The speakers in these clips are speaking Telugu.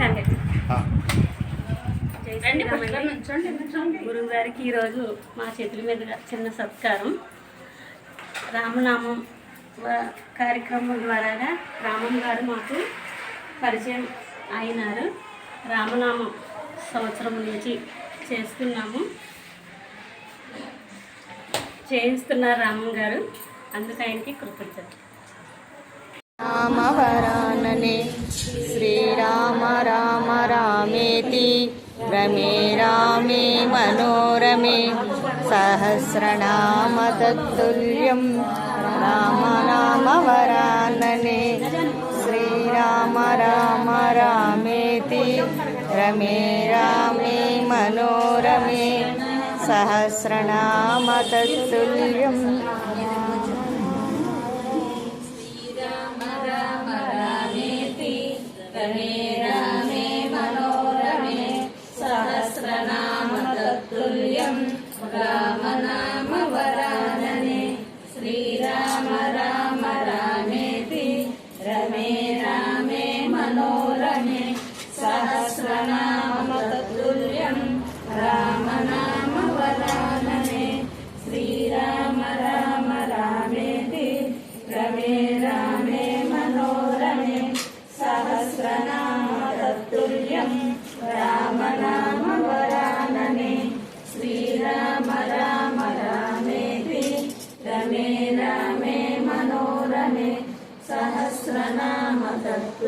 రండి పక్కన నుంచోండి నుంచోండి. గురువు గారికి ఈరోజు మా చేతుల మీదుగా చిన్న సత్కారం. రామనామం వ- కార్యక్రమం ద్వారాగా రామం గారు మాకు పరిచయం అయినారు. రామనామం సంవత్సరం నుంచి చేస్తున్నాము. చేయిస్తున్నారు రామం గారు. అందుకు ఆయనకి కృతజ్ఞత रामवरानने श्रीराम राम रामेति रमे रामे मनोरमे सहस्रनाम तत्तुल्यं राम रामवरानने श्रीराम राम रामेति रमे रामे मनोरमे सहस्रनाम सहस्रनामदतुल्यम् తత్తుల్యం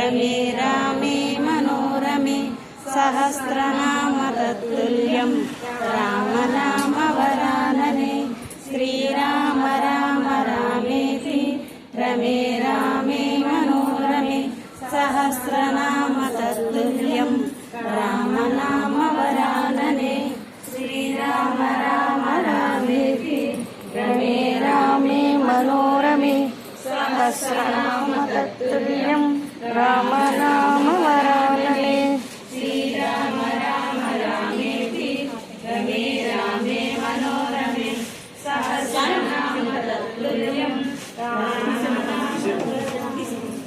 रमे रामे मनोरमे सहस्रनाम सहस्रनामदतुल्यं रामनामवरामने श्रीराम राम रामेति रमे रामे मनोरमे सहस्रनाम सहस्रनामदतुल्यं रामनामवरामने श्रीराम राम रामेति रमे रामे मनोरमे सहस्रनाम तत्तुल्यम् రామనామ వరాలే. శ్రీరామ రామ రామేతి రమే రామే మనోరమే సహస్రనామ తత్తుల్యం రామనామ వరాననే ఎట్లాగండి తీసుకోండి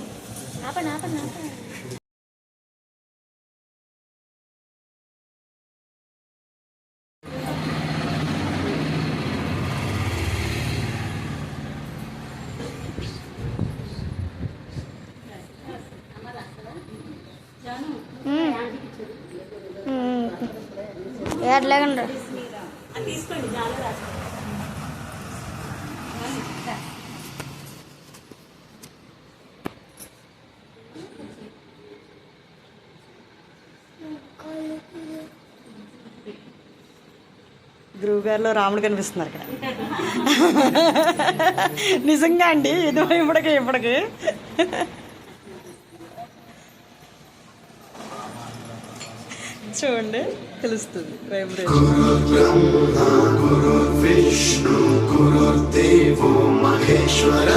అట్లాగండి గురువు గారిలో రాముడు కనిపిస్తున్నారు ఇక్కడ. నిజంగా అండి ఇది ఇప్పటికి ఇప్పటికి. చూడండి తెలుస్తుంది. గురు బ్రహ్మ గురు విష్ణు గురు దేవో మహేశ్వర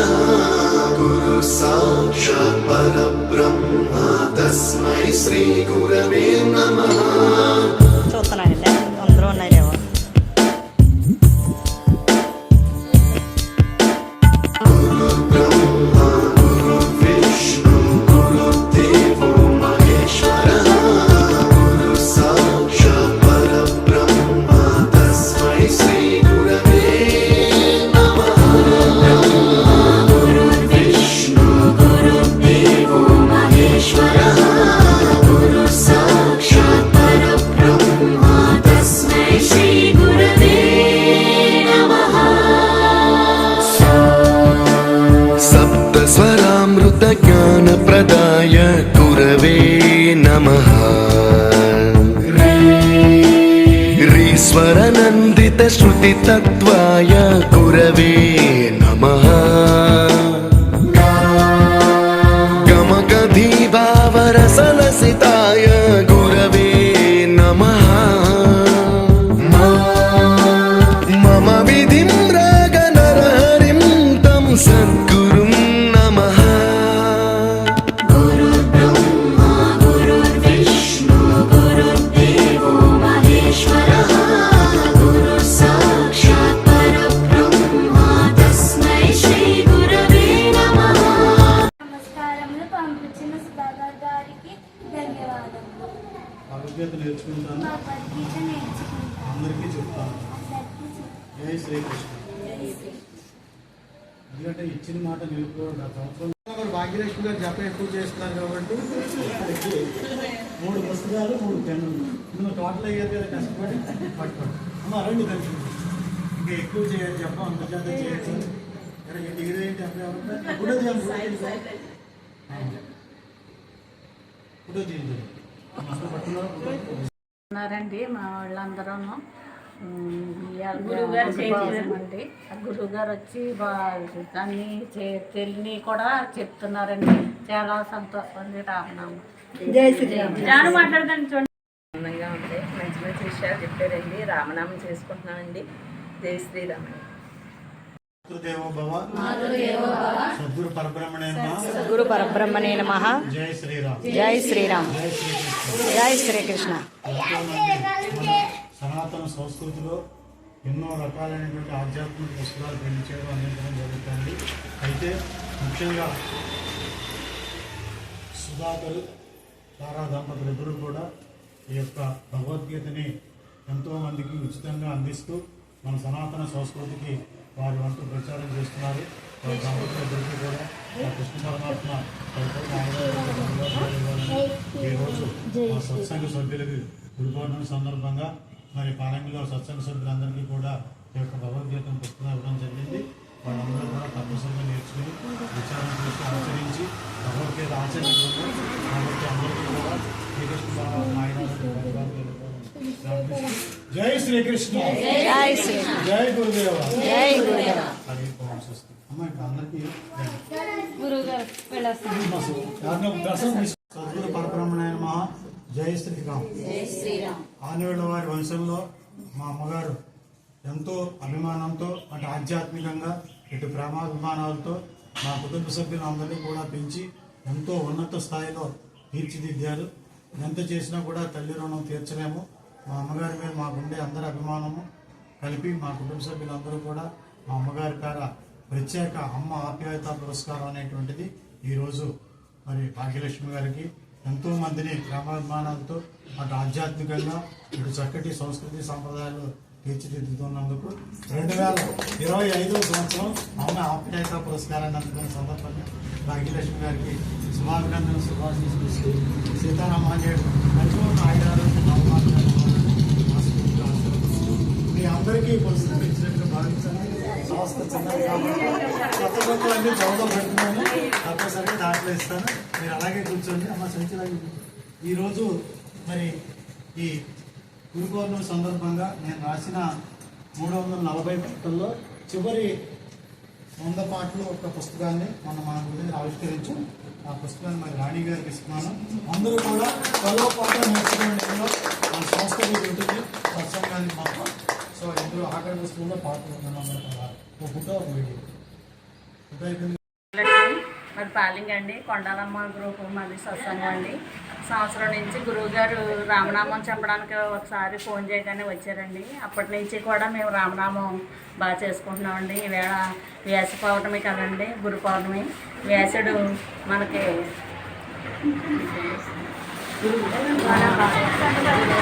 గురు సాక్షాత్ పరబ్రహ్మ తస్మై శ్రీ గురవే నమః. శృతి తత్వ మాట నిలుపుకోవడం భాగ్యలక్ష్మి గారు జప ఎక్కువ చేస్తున్నారు కాబట్టి మూడు పుస్తకాలు మూడు పెన్నులు. ఇందులో టోటల్ అయ్యారు కదా కష్టపడి పట్టుకోండి. అమ్మ రండి కలిసి. ఇంకా ఎక్కువ చేయాలి జప అంతర్జాతీయ చేయొచ్చు డిగ్రీ ఏంటి? అప్పుడు ఎవరు పట్టుకున్నారు ఉన్నారండి మా వాళ్ళందరూ గురువుగారు చేయించారు. అండి గురువు గారు వచ్చి అన్ని తెలిని కూడా చెప్తున్నారండి. చాలా సంతోషం అండి రామనామం జాను మాట్లాడదాన్ని చూడండి. ఆనందంగా ఉంది. మంచి మంచి విషయాలు చెప్పారండి. రామనామం చేసుకుంటున్నామండి జై శ్రీరామ్. సద్గురు పరబ్రహ్మణే నమః. గురు పరబ్రహ్మణే నమ. జై శ్రీరామ్. జై శ్రీరామ్. జై శ్రీకృష్ణ. సనాతన సంస్కృతిలో ఎన్నో రకాలైనటువంటి ఆధ్యాత్మిక పుస్తకాలు పెళ్ళి చేయడం అందించడం జరుగుతుంది. అయితే ముఖ్యంగా సుధాకర్ తారా దంపతులు ఇద్దరు కూడా ఈ యొక్క భగవద్గీతని ఎంతోమందికి ఉచితంగా అందిస్తూ మన సనాతన సంస్కృతికి వారి వంతు ప్రచారం చేస్తున్నారు. వారి దంపతులు ఇద్దరికి కూడా కృష్ణ పరమాత్మ ఈరోజు మా సత్సంగ సభ్యులకి గురు సందర్భంగా మరి పాలంగిలో సత్సంగ సభ్యులందరికీ కూడా ఈ యొక్క భగవద్గీత పుస్తకం ఇవ్వడం జరిగింది. వాళ్ళందరూ కూడా తప్పనిసరిగా నేర్చుకుని విచారణ చేసి ఆచరించి భగవద్గీత ఆచరించారు కాబట్టి అందరికీ కూడా శ్రీకృష్ణ జై శ్రీకృష్ణ. జై జై గురుదేవ. జై గురుదేవ. అది స్వస్తి. అమ్మ ఇక్కడ అందరికీ గురువుగారు సద్గురు పరబ్రహ్మణ్య మహా జై శ్రీరామ్. ఆనవేళ్ళ వారి వంశంలో మా అమ్మగారు ఎంతో అభిమానంతో అంటే ఆధ్యాత్మికంగా ఇటు ప్రేమాభిమానాలతో మా కుటుంబ సభ్యులందరినీ కూడా పెంచి ఎంతో ఉన్నత స్థాయిలో తీర్చిదిద్దారు. ఎంత చేసినా కూడా తల్లి రుణం తీర్చలేము. మా అమ్మగారి మీద మాకుండే అందరి అభిమానము కలిపి మా కుటుంబ సభ్యులందరూ కూడా మా అమ్మగారి పేర ప్రత్యేక అమ్మ ఆప్యాయత పురస్కారం అనేటువంటిది ఈరోజు మరి భాగ్యలక్ష్మి గారికి ఎంతో మందిని ప్రేమాభిమానాలతో అటు ఆధ్యాత్మికంగా ఇటు చక్కటి సంస్కృతి సాంప్రదాయాలు తీర్చిదిద్దుతున్నందుకు రెండు వేల ఇరవై ఐదో సంవత్సరం అమ్మ ఆప్యాయత పురస్కారాన్ని అందుకున్న సందర్భంగా భాగ్యలక్ష్మి గారికి శుభాభినందన శుభాశీస్సులు సీతారామాన్యుడు మంచి ఆయుధారోగ్య మీ అందరికీ పురస్కారం ఇచ్చినట్టు భావించండి. సంస్థ చిన్నది కాబట్టి కొత్త కొత్త అన్ని చదువు పెడుతున్నాను. తప్పనిసరిగా దాంట్లో ఇస్తాను. మీరు అలాగే కూర్చోండి అమ్మ సంచిలాగి ఈరోజు మరి ఈ గురు పౌర్ణమి సందర్భంగా నేను రాసిన మూడు వందల నలభై పాటల్లో చివరి వంద పాటలు ఒక పుస్తకాన్ని మొన్న మన గురించి ఆవిష్కరించాం. ఆ పుస్తకాన్ని మరి రాణి గారికి ఇస్తున్నాను. అందరూ కూడా చదువు పాట నేర్చుకోవడంలో మన సంస్థ ఉంటుంది సత్సంగానికి మాత్రం. సో ఇందులో ఆఖరి పుస్తకంలో పాటలు ఉన్నాను అందరూ ఒక ఫోటో ఒక వీడియో. అయిపోయింది. మరి పాలింగ్ అండి. కొండాలమ్మ గ్రూప్ మాది సత్సంగం అండి. సంవత్సరం నుంచి గురువుగారు రామనామం చెప్పడానికి ఒకసారి ఫోన్ చేయగానే వచ్చారండి. అప్పటి నుంచి కూడా మేము రామనామం బాగా చేసుకుంటున్నామండి ఈవేళ వ్యాస పౌర్ణమి కదండి గురు పౌర్ణమి. వ్యాసుడు మనకి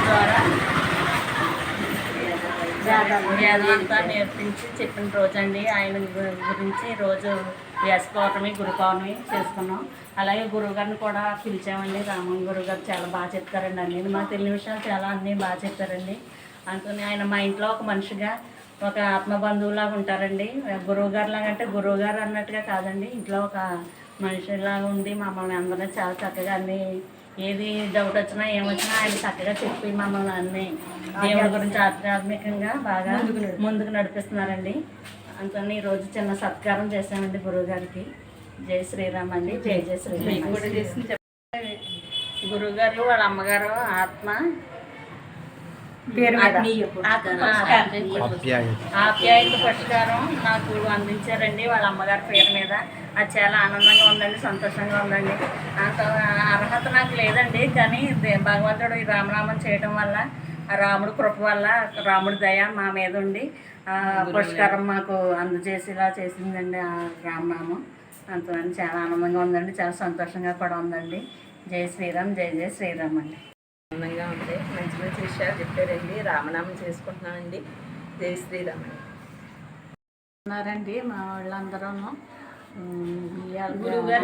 ద్వారా వేదం అంతా నేర్పించి చెప్పిన రోజు అండి ఆయన గురించి రోజు వ్యాస పౌర్ణమి గురు పౌర్ణమి చేసుకున్నాం. అలాగే గురువుగారిని కూడా పిలిచామండి. రామన్ గురువు గారు చాలా బాగా చెప్తారండి అన్ని. మాకు తెలియని విషయాలు చాలా అన్నీ బాగా చెప్తారండి అందుకని ఆయన మా ఇంట్లో ఒక మనిషిగా ఒక ఆత్మ బంధువులాగా ఉంటారండి. గురువు గారు లాగా అంటే గురువు గారు అన్నట్టుగా కాదండి. ఇంట్లో ఒక మనిషిలా ఉండి మమ్మల్ని అందరినీ చాలా చక్కగా అన్ని ఏది డౌట్ వచ్చినా ఏమొచ్చినా ఆయన చక్కగా చెప్పి మమ్మల్ని అన్ని దేవుడి గురించి ఆధ్యాత్మికంగా బాగా ముందుకు నడిపిస్తున్నారండి. అందుకని ఈరోజు చిన్న సత్కారం చేశామండి గురువు గారికి. జై శ్రీరామ్ అండి జై జై శ్రీరామ్. గురువు గారు వాళ్ళ అమ్మగారు ఆత్మ. ఆప్యాయత పురస్కారం. నాకు అందించారండి వాళ్ళ అమ్మగారి పేరు మీద. అది చాలా ఆనందంగా ఉందండి సంతోషంగా ఉందండి. అంత అర్హత నాకు లేదండి కానీ భగవంతుడు ఈ రామనామం చేయడం వల్ల రాముడు కృప వల్ల రాముడి దయ మా మీద ఉండి ఆ పురస్కారం మాకు అందజేసేలా చేసిందండి ఆ రామనామం. అంత చాలా ఆనందంగా ఉందండి చాలా సంతోషంగా కూడా ఉందండి. జై శ్రీరామ్ జై జై శ్రీరామ్ అండి. ఆనందంగా ఉంది. మంచి మంచి విషయాలు చెప్పారండి. రామనామం చేసుకుంటున్నానండి జై శ్రీరామ్ అండి. ఉన్నారండి మా వాళ్ళందరూ గురువు గారు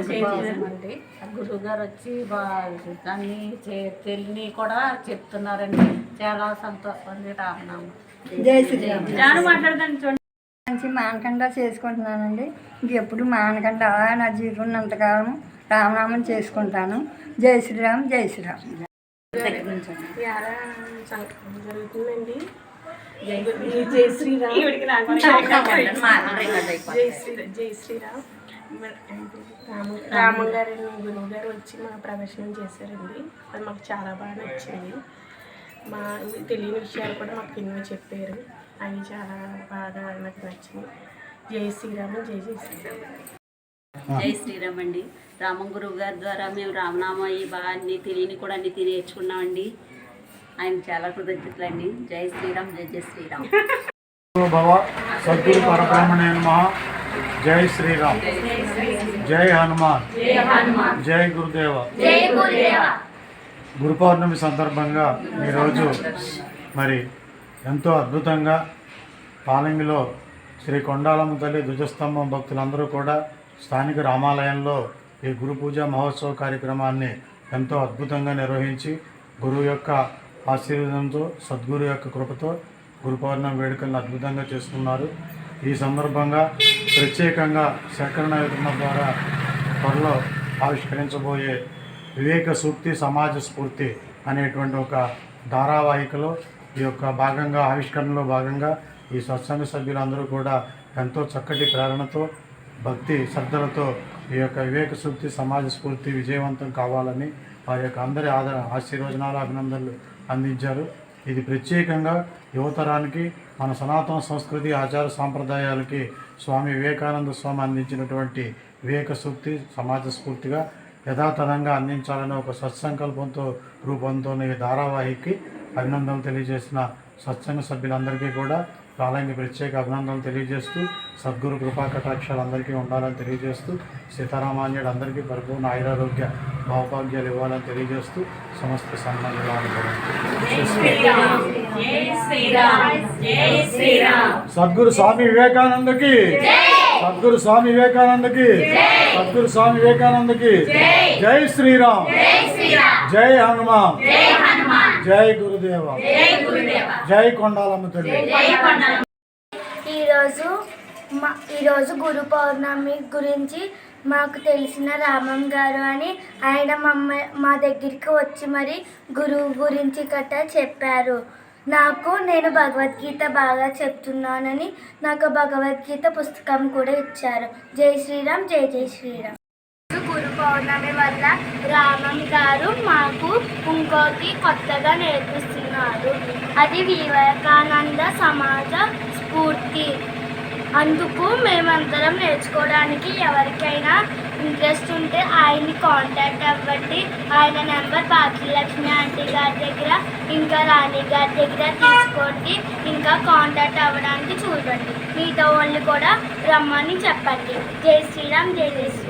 అండి గురువు గారు వచ్చి బా- దాన్ని చే- తెలియని కూడా చెప్తున్నారండి. చాలా సంతోషం అండి రామనామం జాను మాట్లాడదాన్ని చూడండి మంచి మానకుండా చేసుకుంటున్నానండి. ఇంకెప్పుడు మానకుండా నా జీవితం ఉన్నంతకాలం రామనామం చేసుకుంటాను. జై శ్రీరామ్ జై శ్రీరామ్. జరుగుతుందండి జై శ్రీరామ్ జై శ్రీ జై శ్రీరామ్ మన- రామ రామం గారిని గురువు గారు వచ్చి మా ప్రదర్శనం చేశారండి. అది మాకు చాలా బాగా నచ్చింది. మా తెలియని విషయాలు కూడా మాకు ఎన్నో చెప్పారు. అవి చాలా బాగా నాకు నచ్చింది జై శ్రీరామ్ జై జై శ్రీరామ్. జై శ్రీరామ్ అండి. రామం గురువు గారి ద్వారా మేము రామనామ ఈ బాగా అన్ని తెలియని కూడా అన్ని తిని నేర్చుకున్నామండి ఆయన చాలా కృతజ్ఞతలు అండి జై శ్రీరామ్ జై జై శ్రీరామ్. భవ సద్గురు పరబ్రహ్మణే నమ. జై శ్రీరామ్. జై హనుమాన్. జై గురుదేవ. గురు పౌర్ణమి సందర్భంగా ఈరోజు మరి ఎంతో అద్భుతంగా పాలంగిలో శ్రీ కొండాలమ్మ తల్లి ధ్వజస్తంభం భక్తులందరూ కూడా స్థానిక రామాలయంలో ఈ గురు పూజ మహోత్సవ కార్యక్రమాన్ని ఎంతో అద్భుతంగా నిర్వహించి గురువు యొక్క ఆశీర్వాదంతో సద్గురు యొక్క కృపతో గురు పౌర్ణమి వేడుకలను అద్భుతంగా చేసుకున్నారు. ఈ సందర్భంగా ప్రత్యేకంగా సేకరణ విధానం ద్వారా త్వరలో ఆవిష్కరించబోయే వివేక సూక్తి సమాజ స్ఫూర్తి అనేటువంటి ఒక ధారావాహికలో ఈ యొక్క భాగంగా ఆవిష్కరణలో భాగంగా ఈ సత్సంగ సభ్యులందరూ కూడా ఎంతో చక్కటి ప్రేరణతో భక్తి శ్రద్ధలతో ఈ యొక్క వివేక సూక్తి సమాజ స్ఫూర్తి విజయవంతం కావాలని వారి యొక్క అందరి ఆదర ఆశీర్వచనాలు అభినందనలు అందించారు. ఇది ప్రత్యేకంగా యువతరానికి మన సనాతన సంస్కృతి ఆచార సాంప్రదాయాలకి స్వామి వివేకానంద స్వామి అందించినటువంటి వివేక సూక్తి సమాజ స్ఫూర్తిగా యథాతథంగా అందించాలనే ఒక సత్సంకల్పంతో రూపొందుతున్న ఈ ధారావాహికి అభినందనలు తెలియజేసిన సత్సంగ సభ్యులందరికీ కూడా కాలానికి ప్రత్యేక అభినందనలు తెలియజేస్తూ సద్గురు కృపా కటాక్షాలు అందరికీ ఉండాలని తెలియజేస్తూ సీతారామాన్యుడు అందరికీ పరిపూర్ణ ఆయురారోగ్య భావభాగ్యాలు ఇవ్వాలని తెలియజేస్తూ సమస్త సన్మానాలు సద్గురు స్వామి వివేకానందకి సద్గురు స్వామి వివేకానందకి సద్గురు స్వామి వివేకానందకి జై. శ్రీరామ్. జై హనుమాన్. జై గురుదేవ. జై కొండాలమ్మ తల్లి. ఈరోజు మా ఈరోజు గురు పౌర్ణమి గురించి మాకు తెలిసిన రామం గారు అని ఆయన మమ్మ మా దగ్గరికి వచ్చి మరి గురువు గురించి గట్రా చెప్పారు. నాకు నేను భగవద్గీత బాగా చెప్తున్నానని నాకు భగవద్గీత పుస్తకం కూడా ఇచ్చారు. జై శ్రీరామ్ జై జై శ్రీరామ్. గురు పౌర్ణమి వల్ల రామం గారు మాకు ఇంకోటి కొత్తగా నేర్పిస్తున్నారు. అది వివేకానంద సమాజ స్ఫూర్తి. అందుకు మేమందరం నేర్చుకోవడానికి ఎవరికైనా ఇంట్రెస్ట్ ఉంటే ఆయన్ని కాంటాక్ట్ అవ్వండి. ఆయన నెంబర్ భాగ్యలక్ష్మి ఆంటీ గారి దగ్గర ఇంకా రాణి గారి దగ్గర తీసుకోండి. ఇంకా కాంటాక్ట్ అవ్వడానికి చూడండి. మీతో వాళ్ళు కూడా రమ్మని చెప్పండి. జై శ్రీరామ్ జై జై శ్రీరామ్.